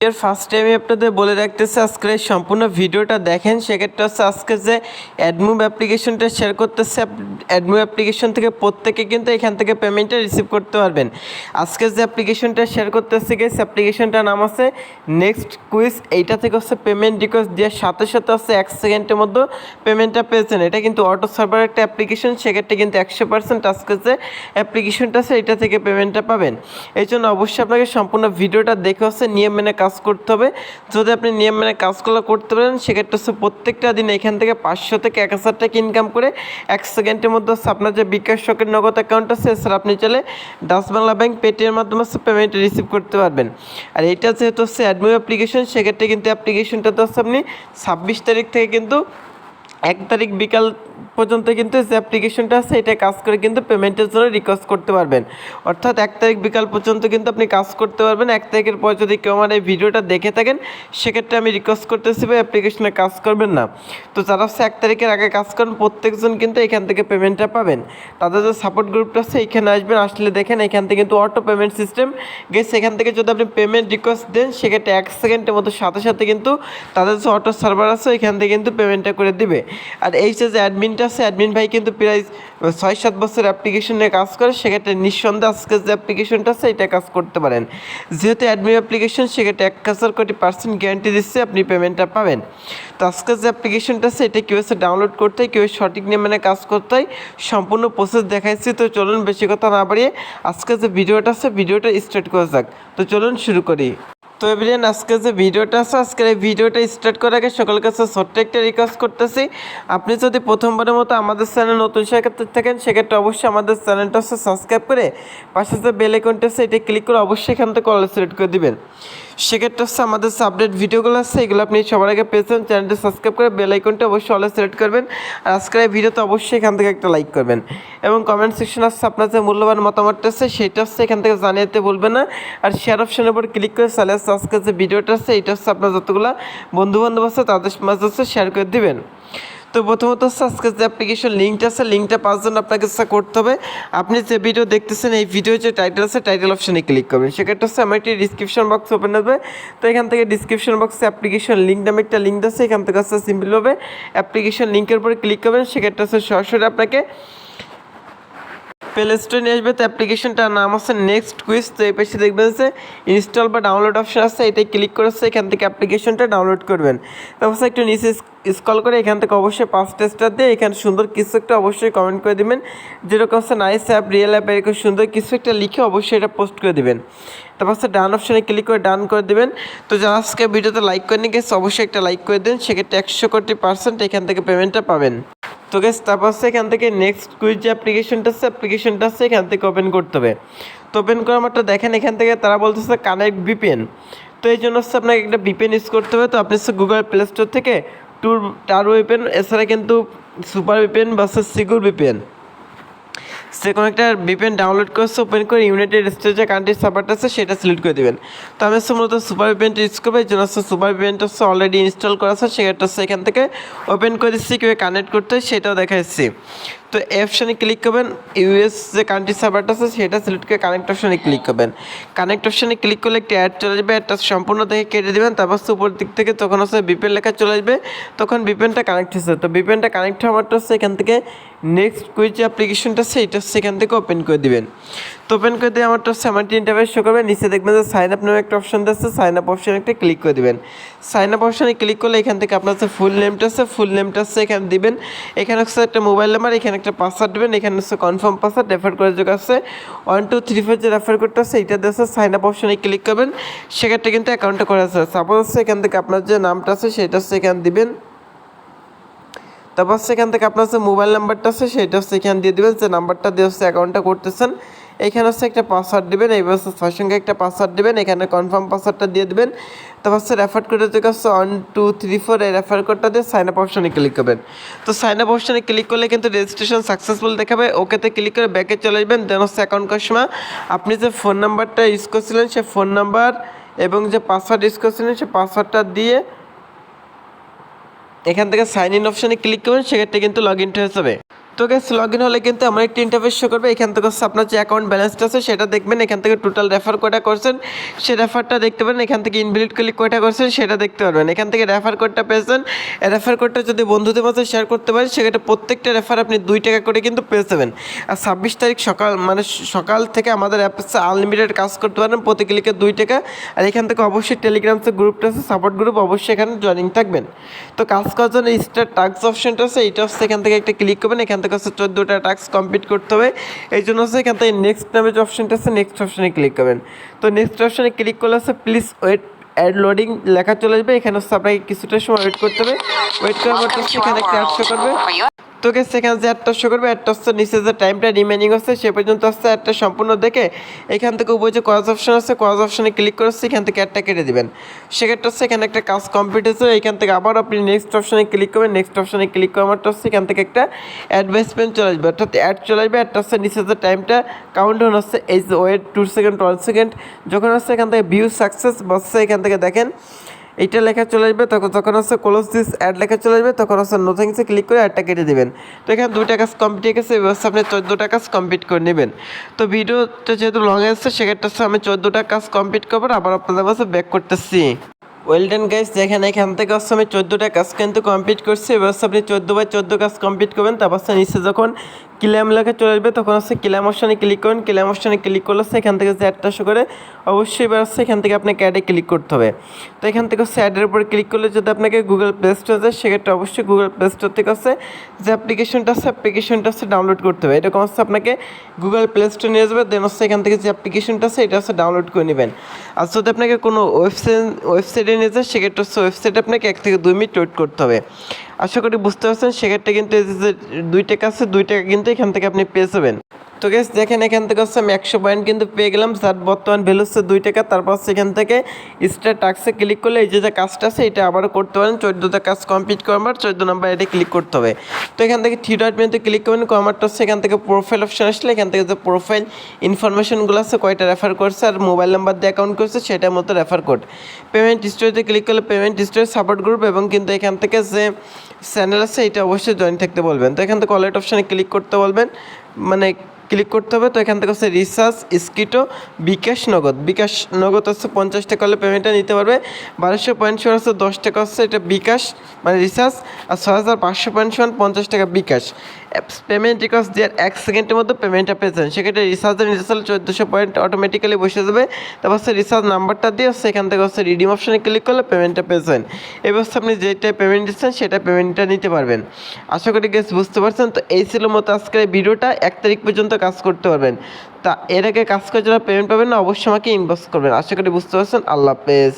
এর ফার্স্ট টাইমে আপনাদের বলে রাখতেছে আজকের সম্পূর্ণ ভিডিওটা দেখেন। সেক্ষেত্রে হচ্ছে আজকে যে অ্যাডমুভ অ্যাপ্লিকেশনটা শেয়ার করতেছে অ্যাডমুভ অ্যাপ্লিকেশন থেকে প্রত্যেকে কিন্তু এখান থেকে পেমেন্টটা রিসিভ করতে পারবেন। আজকে যে অ্যাপ্লিকেশনটা শেয়ার করতেছে গেস অ্যাপ্লিকেশনটার নাম আছে নেক্সট কুইজ এইটা থেকে হচ্ছে পেমেন্ট রিকোয়েস্ট দেওয়ার সাথে সাথে হচ্ছে এক সেকেন্ডের মধ্যে পেমেন্টটা পেয়েছেন এটা কিন্তু অটো সার্ভার একটা অ্যাপ্লিকেশন সেক্ষেত্রে কিন্তু একশো পার্সেন্ট আজকে যে অ্যাপ্লিকেশনটা আছে এটা থেকে পেমেন্টটা পাবেন। এই জন্য অবশ্যই আপনাকে সম্পূর্ণ ভিডিওটা দেখে হচ্ছে নিয়ম মেনে কাজ করতে হবে। যদি আপনি নিয়ম মেনে কাজগুলো করতে পারেন, সেক্ষেত্রে হচ্ছে প্রত্যেকটা দিন এখান থেকে পাঁচশো থেকে এক হাজার টাকা ইনকাম করে এক সেকেন্ডের মধ্যে হচ্ছে আপনার যে বিকাশ শখের নগদ অ্যাকাউন্ট আছে এছাড়া আপনি চাইলে ডাস বাংলা ব্যাংক পেটিএমের মাধ্যমে হচ্ছে পেমেন্ট রিসিভ করতে পারবেন। আর এটা যেহেতু হচ্ছে অ্যাডমিন অ্যাপ্লিকেশন সেক্ষেত্রে কিন্তু অ্যাপ্লিকেশনটা তো হচ্ছে আপনি ছাব্বিশ তারিখ থেকে কিন্তু এক তারিখ বিকাল পর্যন্ত কিন্তু যে অ্যাপ্লিকেশনটা আছে, এটা কাজ করে কিন্তু পেমেন্টের জন্য রিকোয়েস্ট করতে পারবেন। অর্থাৎ এক তারিখ বিকাল পর্যন্ত কিন্তু আপনি কাজ করতে পারবেন। এক তারিখের পর যদি কেউ আমার এই ভিডিওটা দেখে থাকেন, সেক্ষেত্রে আমি রিকোয়েস্ট করতেছি ভাই অ্যাপ্লিকেশনে কাজ করবেন না। তো যারা হচ্ছে এক তারিখের আগে কাজ করেন, প্রত্যেকজন কিন্তু এখান থেকে পেমেন্টটা পাবেন। তাদের যে সাপোর্ট গ্রুপটা আছে, এখানে আসবেন, আসলে দেখেন এখান থেকে কিন্তু অটো পেমেন্ট সিস্টেম গেছে এখান থেকে যদি আপনি পেমেন্ট রিকোয়েস্ট দেন, সেক্ষেত্রে এক সেকেন্ডের মতো সাথে সাথে কিন্তু তাদের যে অটো সার্ভার আছে এখান থেকে কিন্তু পেমেন্টটা করে দিবে। আর এই যে যে অ্যাডমিনটা আছে অ্যাডমিন ভাই কিন্তু প্রায় ছয় সাত বছর অ্যাপ্লিকেশন কাজ করে, সেক্ষেত্রে নিঃসন্দেহে আজকে যে অ্যাপ্লিকেশনটা আছে, এটা কাজ করতে পারেন। যেহেতু অ্যাডমিন অ্যাপ্লিকেশন সেক্ষেত্রে এক হাজার কোটি পার্সেন্ট গ্যারান্টি দিচ্ছে, আপনি পেমেন্টটা পাবেন। তো আজকে যে অ্যাপ্লিকেশনটা আছে, এটা কীভাবে ডাউনলোড করতে হয়, কীভাবে সঠিক নিয়ে মানে কাজ করতে হয়, সম্পূর্ণ প্রসেস দেখাইছি। তো চলুন, বেশি কথা না বাড়িয়ে আজকে যে ভিডিওটা আছে ভিডিওটা স্টার্ট করা যাক। তো চলুন, শুরু করি। তো এভরিয়ান আজকে যে ভিডিওটা আছে আজকের এই ভিডিওটা স্টার্ট করার আগে সকলের কাছে ছোট্ট একটা রিকোয়েস্ট করতেছি। আপনি যদি প্রথমবারের মতো আমাদের চ্যানেল নতুন সেক্ষেত্রে থাকেন, সেক্ষেত্রে অবশ্যই আমাদের চ্যানেলটা সাবস্ক্রাইব করে পাশে যে বেল আইকনটা আছে, এটা ক্লিক করে অবশ্যই এখান থেকে অল সিলেক্ট করে দিবেন। সেক্ষেত্রে হচ্ছে আমাদের আপডেট ভিডিওগুলো আছে, এগুলো আপনি সবার আগে পেয়েছেন চ্যানেলটা সাবস্ক্রাইব করে বেল আইকনটা অবশ্যই অলে সিলেক্ট করবেন। আর আজকের এই ভিডিওতে অবশ্যই এখান থেকে একটা লাইক করবেন। এবং কমেন্ট সেকশন আসছে আপনার যে মূল্যবান মতামতটা আছে, সেটা হচ্ছে এখান থেকে জানিয়ে দিতে বলবেন না। আর শেয়ার অপশনের উপর ক্লিক করে তাহলে আজকের যে ভিডিওটা আছে, এটা হচ্ছে আপনার যতগুলো বন্ধুবান্ধব আছে, তাদের মাঝে হচ্ছে শেয়ার করে দিবেন। তো প্রথমত আজকে যে অ্যাপ্লিকেশন লিঙ্কটা আছে লিঙ্কটা পাঁচজন আপনাকে সে করতে হবে। আপনি যে ভিডিও দেখতেছেন, এই ভিডিও যে টাইটেল আছে টাইটেল অপশনে ক্লিক করবেন। সেক্ষেত্রে হচ্ছে আমার একটি ডিসক্রিপশন বক্স ওপেন হবে। তো এখান থেকে ডিসক্রিপশন বক্সে অ্যাপ্লিকেশন লিঙ্ক নামে একটা লিঙ্ক আছে, এখান থেকে হচ্ছে সিম্পলভাবে অ্যাপ্লিকেশন লিঙ্কের উপরে ক্লিক করবেন। সেক্ষেত্রে হচ্ছে সরাসরি আপনাকে প্লে স্টোরে নিয়ে আসবে। তো অ্যাপ্লিকেশনটার নাম আছে নেক্সট কুইজ তো এই পাশে দেখবেন যে ইনস্টল বা ডাউনলোড অপশন আছে। এটাই ক্লিক করেছে এখান থেকে অ্যাপ্লিকেশনটা ডাউনলোড করবেন। তারপর একটু নিচে স্কল করে এখান থেকে অবশ্যই পাঁচ টেস্টার দিয়ে এখানে সুন্দর কিছু একটা অবশ্যই কমেন্ট করে দিবেন। যেরকম হচ্ছে নাইস অ্যাপ রিয়েল অ্যাপ এরকম সুন্দর কিছু একটা লিখে অবশ্যই এটা পোস্ট করে দেবেন। তারপর হচ্ছে ডান অপশানে ক্লিক করে ডান করে দেবেন। তো যারা আজকে ভিডিওতে লাইক করে নিয়ে গেছে অবশ্যই একটা লাইক করে দিন। সেক্ষেত্রে একশো কোটি পার্সেন্ট এখান থেকে পেমেন্টটা পাবেন। তো গেস তারপর হচ্ছে এখান থেকে নেক্সট কুইজ যে অ্যাপ্লিকেশনটা আছে অ্যাপ্লিকেশনটা আছে এখান থেকে ওপেন করতে হবে। তো ওপেন করার মাত্র দেখেন, এখান থেকে তারা বলতেছে কানেক্ট বিপিএন তো এই জন্য হচ্ছে আপনাকে একটা বিপিএন ইউজ করতে হবে। তো আপনি হচ্ছে গুগল প্লে স্টোর থেকে টুর টার ওয়েপেন এছাড়া কিন্তু সুপার বিপিএন বা হচ্ছে সিকিউর ভিপিএন সে কোনো একটা ভিপিএন ডাউনলোড করছে ওপেন করে ইউনাইটেড স্টেটে কান্ট্রির সাপোর্ট আছে, সেটা সিলেক্ট করে দেবেন। তো আমি হচ্ছে মূলত সুপার ভিপিএনটা ইউজ করব, এই জন্য হচ্ছে সুপার ভিপিএনটা হচ্ছে অলরেডি ইনস্টল করা আছে, সেটা হচ্ছে এখান থেকে ওপেন করে দিচ্ছি কীভাবে কানেক্ট করতে, সেটাও দেখা যাচ্ছে তো অপশানে ক্লিক করবেন ইউএস যে কান্ট্রি সার্ভারটা আছে, সেটা সিলেক্ট করে কানেক্ট অপশানে ক্লিক করবেন। কানেক্ট অপশানে ক্লিক করলে একটি অ্যাড চলে আসবে অ্যাডটা সম্পূর্ণ দেখে কেটে দেবেন, তারপর উপর দিক থেকে তখন হচ্ছে বিপেন লেখা চলে আসবে, তখন বিপেনটা কানেক্ট হচ্ছে। তো বিপেনটা কানেক্ট হওয়ারটা হচ্ছে এখান থেকে নেক্সট কুইজ যে অ্যাপ্লিকেশনটা আছে, এটা এখান থেকে ওপেন করে দিবেন। তো ওপেন করে দিয়ে আমারটা হচ্ছে আমার ইন্টারভেস শো করবে, নিচে দেখবেন যে সাইন আপ নামে একটা অপশন আছে সাইন আপ অপশানে একটা ক্লিক করে দিবেন। সাইন আপ অপশানে ক্লিক করলে এখান থেকে আপনার হচ্ছে ফুল নেমটা আছে ফুল নেমটা আছে এখানে দিবেন। এখানে হচ্ছে একটা মোবাইল নাম্বার এখানে একটা পাসওয়ার্ড দেবেন, এখানে হচ্ছে কনফার্ম পাসওয়ার্ড রেফার করে যোগ আছে। ওয়ান টু থ্রি ফোর যে রেফার করতে আছে এটা দিয়ে সাইন আপ অপশানে ক্লিক করবেন। সেক্ষেত্রে কিন্তু অ্যাকাউন্টটা করা আছে। সাপোজ হচ্ছে এখান থেকে আপনার যে নামটা আছে, সেটা হচ্ছে এখানে দিবেন। তারপর সেখান থেকে আপনার যে মোবাইল নাম্বারটা আছে, সেটা হচ্ছে এখানে দিয়ে দেবেন। যে নাম্বারটা দিয়ে হচ্ছে অ্যাকাউন্টটা করতেছেন এখানে হচ্ছে একটা পাসওয়ার্ড দেবেন, এই হচ্ছে ছয় সঙ্গে একটা পাসওয়ার্ড দেবেন, এখানে কনফার্ম পাসওয়ার্ডটা দিয়ে দেবেন। তারপর হচ্ছে রেফার কোডের থেকে হচ্ছে ওয়ান টু থ্রি ফোর এই রেফার কোডটা দিয়ে সাইন আপ অপশনে ক্লিক করবেন। তো সাইন আপ অপশনে ক্লিক করলে কিন্তু রেজিস্ট্রেশন সাকসেসফুল দেখাবে ওকেতে ক্লিক করে ব্যাকে চলে আসবেন। দেন হচ্ছে অ্যাকাউন্ট করার সময় আপনি যে ফোন নাম্বারটা ইউজ করছিলেন সে ফোন নাম্বার এবং যে পাসওয়ার্ড ইউজ করছিলেন সে পাসওয়ার্ডটা দিয়ে এখান থেকে সাইন ইন অপশানে ক্লিক করবেন, সেক্ষেত্রে কিন্তু লগ ইন হয়ে যাবে। তো গ্যাস লগ ইন হলে কিন্তু আমার একটি ইন্টারফেস শো করবে। এখান থেকে হচ্ছে আপনার যে অ্যাকাউন্ট ব্যালেন্সটা আছে, সেটা দেখবেন। এখান থেকে টোটাল রেফার কয়টা করছেন। সে রেফারটা দেখতে পারেন। এখান থেকে ইনভিলিট ক্লিক কয়টা করছেন, সেটা দেখতে পারবেন। এখান থেকে রেফার কোডটা পেয়েছেন। রেফার কোডটা যদি বন্ধুদের মধ্যে শেয়ার করতে পারেন, সেক্ষেত্রে প্রত্যেকটা রেফার আপনি দুই টাকা করে কিন্তু পেয়ে যাবেন। আর ছাব্বিশ তারিখ সকাল মানে সকাল থেকে আমাদের অ্যাপসে আনলিমিটেড কাজ করতে পারেন প্রতি ক্লিকে দুই টাকা। আর এখান থেকে অবশ্যই টেলিগ্রাম গ্রুপটা আছে সাপোর্ট গ্রুপ অবশ্যই এখানে জয়েনিং থাকবেন। তো কাজ করার জন্য স্টার টাস্ক অপশনটা আছে, এইটা হচ্ছে এখান থেকে একটা ক্লিক করবেন। এখান থেকে হচ্ছে চোদ্দোটা টাস্ক কমপ্লিট করতে হবে। এই জন্য হচ্ছে এখান থেকে নেক্সট নামে যে অপশানটা আছে নেক্সট অপশানে ক্লিক করবেন। তো নেক্সট অপশানে ক্লিক করলে হচ্ছে প্লিজ ওয়েট অ্যাড লোডিং লেখা চলে আসবে। এখানে হচ্ছে আপনাকে কিছুটা সময় ওয়েট করতে হবে। ওয়েট করার পর এখানে একটা করবে। তোকে সেখানে যে একটা শো করবে একটা হচ্ছে নিচে যে টাইমটা রিমেনিং হচ্ছে সে পর্যন্ত হচ্ছে একটা সম্পূর্ণ দেখে এখান থেকে উপরে যে কজ অপশন আছে কজ অপশনে ক্লিক করে এখান থেকে একটা কেটে দেবেন। সেক্ষেত্রে হচ্ছে এখানে একটা কাজ কমপ্লিট হয়েছে, এখান থেকে আবার আপনি নেক্সট অপশনে ক্লিক করবেন নেক্সট অপশনে ক্লিক করার মাত্র হচ্ছে এখান থেকে একটা অ্যাডভাইসমেন্ট চলে আসবে। অর্থাৎ অ্যাড চলে আসবে একটা হচ্ছে নিচে যে টাইমটা কাউন্ট ডাউন হচ্ছে এই যে wait two second one second যখন হচ্ছে এখান থেকে ভিউ সাকসেস বসছে এখান থেকে দেখেন এইটা লেখা চলে আসবে, তখন যখন হচ্ছে ক্লোজ দিস অ্যাড লেখা চলে আসবে, তখন হচ্ছে নোথিংসে ক্লিক করে অ্যাডটা কেটে দেবেন। তো এখানে দুইটা কাজ কমপ্লিট গেছে, এবার আপনি চোদ্দোটা কাজ কমপ্লিট করে নেবেন। তো ভিডিওটা যেহেতু লং আসছে, সেক্ষেত্রে হচ্ছে আমি চোদ্দোটা কাজ কমপ্লিট করব, আবার আপনাদের কাছে ব্যাক করতেছি। ওয়েলডেন গাইস দেখেন এখান থেকে হচ্ছে আমি চোদ্দোটা কাজ কিন্তু কমপ্লিট করছি। এবার আপনি চোদ্দ বাই চোদ্দ কাজ কমপ্লিট করবেন, তারপর হচ্ছে নিচে যখন ক্লেম লেখা চলে আসবে, তখন হচ্ছে ক্লেম অপশানে ক্লিক করুন। ক্লেম অপশানে ক্লিক করলে এখান থেকে যে অ্যাডটা শো করে, অবশ্যই এবার হচ্ছে এখান থেকে আপনাকে অ্যাডে ক্লিক করতে হবে। তো এখান থেকে হচ্ছে অ্যাডের উপরে ক্লিক করলে যদি আপনাকে গুগল প্লে স্টোর যায়, সেক্ষেত্রে অবশ্যই গুগল প্লে স্টোর থেকে হচ্ছে যে অ্যাপ্লিকেশনটা আছে অ্যাপ্লিকেশনটা হচ্ছে ডাউনলোড করতে হবে। এরকম হচ্ছে আপনাকে গুগল প্লে স্টোর নিয়ে যাবে দেন হচ্ছে এখান থেকে যে অ্যাপ্লিকেশনটা আছে, এটা হচ্ছে ডাউনলোড করে নেবেন। আর যদি আপনাকে কোনো ওয়েবসাইট ওয়েবসাইটে নিয়ে যায়, সেক্ষেত্রে হচ্ছে ওয়েবসাইটে আপনাকে এক থেকে দুই মিনিট ওয়েট করতে হবে। আশা করি বুঝতে পারছেন, সেক্ষেত্রে কিন্তু দুই টাকা আছে, দুই টাকা কিন্তু এখান থেকে আপনি পেয়ে যাবেন। তো গেস দেখেন এখান থেকে হচ্ছে আমি একশো পয়েন্ট কিন্তু পেয়ে গেলাম। যার বর্তমান ভ্যালু হচ্ছে দুই টাকা। তারপর এখান থেকে স্টার টাক্সে ক্লিক করলে এই যে যে কাজটা আছে, এটা আবারও করতে পারেন। চোদ্দোটা কাজ কমপ্লিট করবার চোদ্দ নাম্বার এটা ক্লিক করতে হবে। তো এখান থেকে থ্রি ডট মেনুতে ক্লিক করবেন। কমারটা হচ্ছে এখান থেকে প্রোফাইল অপশন আসলে এখান থেকে যে প্রোফাইল ইনফরমেশনগুলো আছে, কয়টা রেফার করছে আর মোবাইল নাম্বার দিয়ে অ্যাকাউন্ট করছে, সেটার মতো রেফার কোড পেমেন্ট হিস্টোরিতে ক্লিক করলে পেমেন্ট হিস্টোরি সাপোর্ট গ্রুপ এবং কিন্তু এখান থেকে যে চ্যানেল আছে, এটা অবশ্যই জয়েন থাকতে বলবেন। তো এখান থেকে ওয়ালেট অপশানে ক্লিক করতে বলবেন। মানে ক্লিক করতে হবে। তো এখান থেকে হচ্ছে রিচার্জ স্কিটো, বিকাশ, নগদ। বিকাশ, নগদ হচ্ছে পঞ্চাশ টাকা হলে পেমেন্টটা নিতে পারবে। বারোশো পয়েন্ট সমান হচ্ছে দশ টাকা হচ্ছে এটা বিকাশ মানে রিচার্জ আর ছয় হাজার পাঁচশো পয়েন্ট সমান পঞ্চাশ টাকা বিকাশ। পেমেন্ট রিকোয়েস্ট দেওয়ার এক সেকেন্ডের মধ্যে পেমেন্টটা পেয়েছেন সেক্ষেত্রে রিচার্জের নিতে চাইলে চোদ্দোশো পয়েন্ট অটোমেটিক্যালি বসে যাবে। তারপর হচ্ছে রিচার্জ নাম্বারটা দিয়ে এখান থেকে হচ্ছে রিডিম অপশানে ক্লিক করলে পেমেন্টটা পেয়েছেন এবার আপনি যেটা পেমেন্ট দিচ্ছেন, সেটা পেমেন্টটা নিতে পারবেন। আশা করি গেস বুঝতে পারছেন। তো এই ছিল মতো আজকের ভিডিওটা। এক তারিখ পর্যন্ত কাজ করতে পারবেন। তা এর আগে কাজ করে যারা পেমেন্ট পাবেন না, অবশ্যই আমাকে ইনবক্স করবেন। আশা করি বুঝতে পারছেন। আল্লাহ হাফেজ।